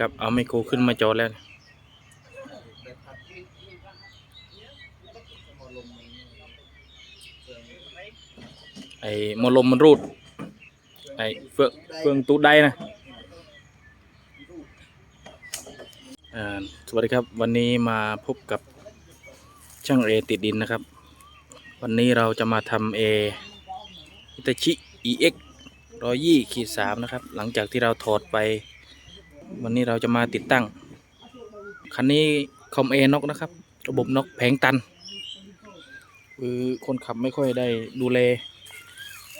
ครับ เอาไมโครขึ้นมาจอแล้วไอ้มอลมมันรูด ไอ้เฟืองเฟืองตูดได้นะสวัสดีครับ วันนี้มาพบกับช่างเอติดดินนะครับ วันนี้เราจะมาทำเออิตาชิ EX ร้อยยี่ขีดสามนะครับ หลังจากที่เราถอดไป วันนี้เราจะมาติดตั้ง คันนี้คอมเอนกนะครับ ระบบนกแผงตันคือคนขับไม่ค่อยได้ดูแล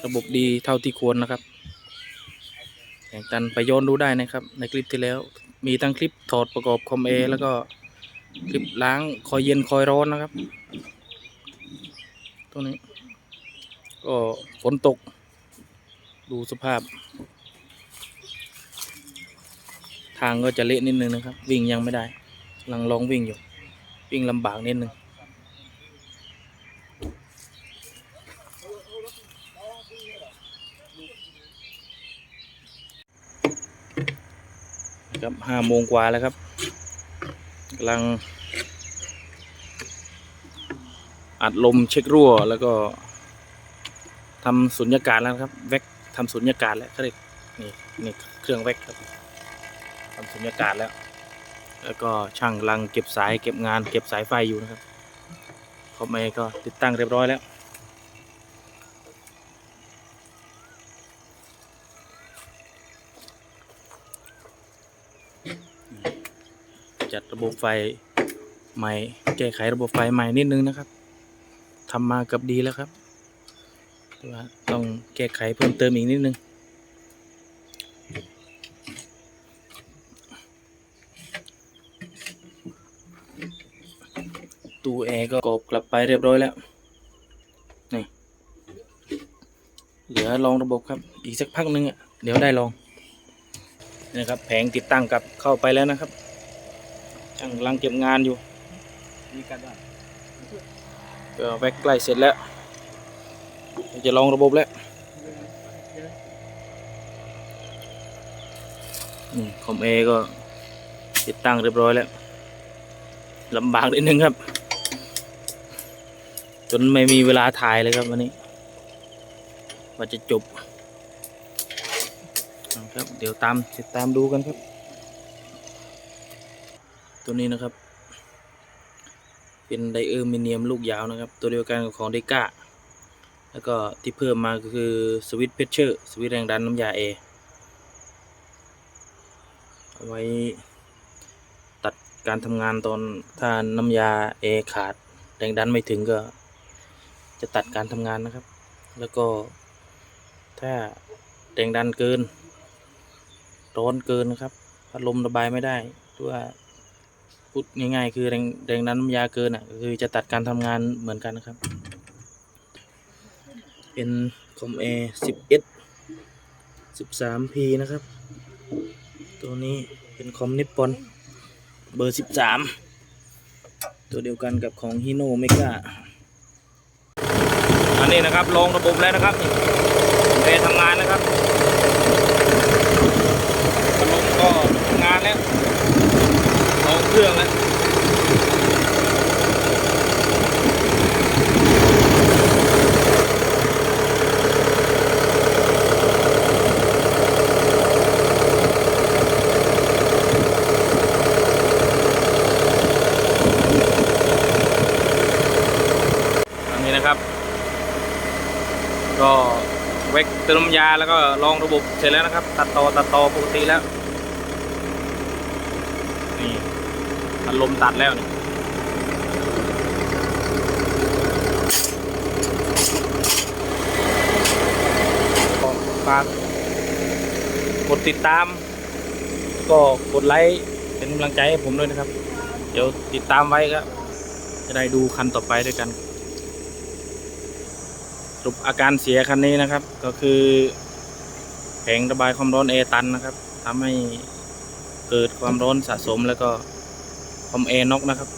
ระบบดีเท่าที่ควรนะครับ แผงตันไปย้อนดูได้นะครับ ในคลิปที่แล้ว มีทั้งคลิปถอดประกอบคอมเอแล้วก็คลิปล้างคอยเย็นคอยร้อนนะครับ ตัวนี้ ก็ฝนตก ดูสภาพ ทางก็จะเละนิดนึงนะครับ วิ่งยังไม่ได้กำลังลองวิ่งอยู่ วิ่งลำบากนิดนึงครับห้าโมงกว่าแล้วครับกำลัง อัดลมเช็ครั่วแล้วก็ทำสุญญากาศแล้วครับ แว็กทำสุญญากาศแล้วเขาเรียกนี่นี่เครื่องแว็กครับ ทำสุญญากาศแล้ว แล้วก็ช่างลังเก็บสายเก็บงาน เก็บสายไฟอยู่นะครับคอมเมก็ติดตั้งเรียบร้อยแล้วจัดระบบไฟใหม่ แก้ไขระบบไฟใหม่นิดนึงนะครับทำมากับดีแล้วครับแต่ว่าต้องแก้ไขเพิ่มเติมอีกนิดนึง ตูแอร์ก็กรอบกลับไปเรียบร้อยแล้ว นี่ เหลือลองระบบครับ อีกสักพักนึงอะ เดี๋ยวได้ลองนี่นะครับ แผงติดตั้งกับเข้าไปแล้วนะครับ ช่างกำลังเก็บงานอยู่มีกันว่าก็แว็กใกล้เสร็จแล้ว จะลองระบบแล้วคอมเอก็ติดตั้งเรียบร้อยแล้วลำบากนิดนึงครับ จนไม่มีเวลาถ่ายเลยครับวันนี้ว่าจะจบครับ เดี๋ยวตามติดตามดูกันครับ ตัวนี้นะครับ เป็นไดเออร์มิเนียมลูกยาวนะครับ ตัวเดียวกันกับของเดก้าแล้วก็ที่เพิ่มมาก็คือสวิตช์เพชเชอร์สวิตช์แรงดันน้ำยาเอเอาไว้ตัดการทำงานตอนถ้าน้ำยาเอขาด แรงดันไม่ถึงก็ จะตัดการทำงานนะครับ แล้วก็ถ้าแรงดันเกิน ร้อนเกินนะครับพัดลมระบายไม่ได้หรือว่าพูดง่ายๆ คือแรงแรงดันน้ำยาเกินอะคือจะตัดการทำงานเหมือนกันนะครับ เป็นคอมเอสิบเอสสิบสามพีนะครับ ตัวนี้เป็นคอมนิปปอนเบอร์สิบสามตัวเดียวกันกับของฮิโนเมกา นี่นะครับลงระบบแล้วนะครับเอทำงานนะครับลงก็งานแล้วลงเครื่องแล้วอันนี้นะครับ ก็เวกเติมยาแล้วก็ลองระบบเสร็จแล้วนะครับ ตัดต่อตัดต่อปกติแล้ว นี่พัดลมตัดแล้วนี่ก็ฝากกดติดตาม ก็กดไลค์เป็นกำลังใจให้ผมด้วยนะครับ เดี๋ยวติดตามไว้ครับจะได้ดูคันต่อไปด้วยกัน รุปอาการเสียคันนี้นะครับ ก็คือแผงระบายความร้อนเอตันนะครับทำให้เกิดความร้อนสะสมแล้วก็คอมเอน็อกนะครับ